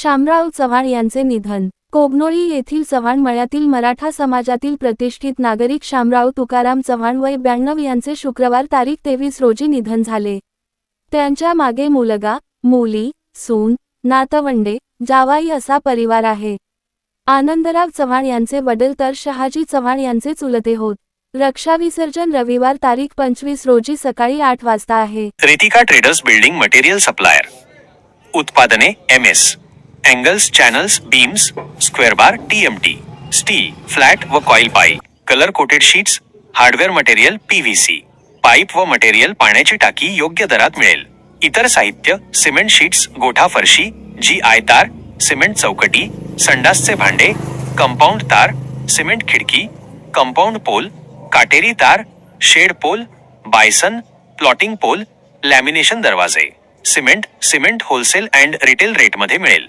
शामराव चव्हाण यांचे निधन. कोगनोळी येथील चव्हाण मळ्यातील मराठा समाजातील प्रतिष्ठित नागरिक शामराव तुकाराम चव्हाण वय ब्याण्णव यांचे शुक्रवार तारीख तेवीस रोजी निधन झाले. त्यांच्या मागे मुलगा मुली सून नातवंडे जावाई असा परिवार आहे. आनंदराव चव्हाण यांचे वडील तर शहाजी चव्हाण यांचे चुलते होत. रक्षाविसर्जन रविवार तारीख पंचवीस रोजी सकाळी आठ वाजता आहे. Ritika traders building material supplier. उत्पादने M S angles channels beams square bar TMT steel flat व coil pipe colour coated sheets hardware material PVC pipe व मटेरियल पाण्याची टाकी योग्य दरात मिळेल. इतर साहित्य सिमेंट शीट्स गोठा फरशी जी आय तार सिमेंट चौकटी संडासचे भांडे कंपाऊंड तार सिमेंट खिडकी कंपाऊंड पोल काटेरी तार shed pole bison plotting pole lamination दरवाजे cement cement wholesale and retail रेटमध्ये मिळेल.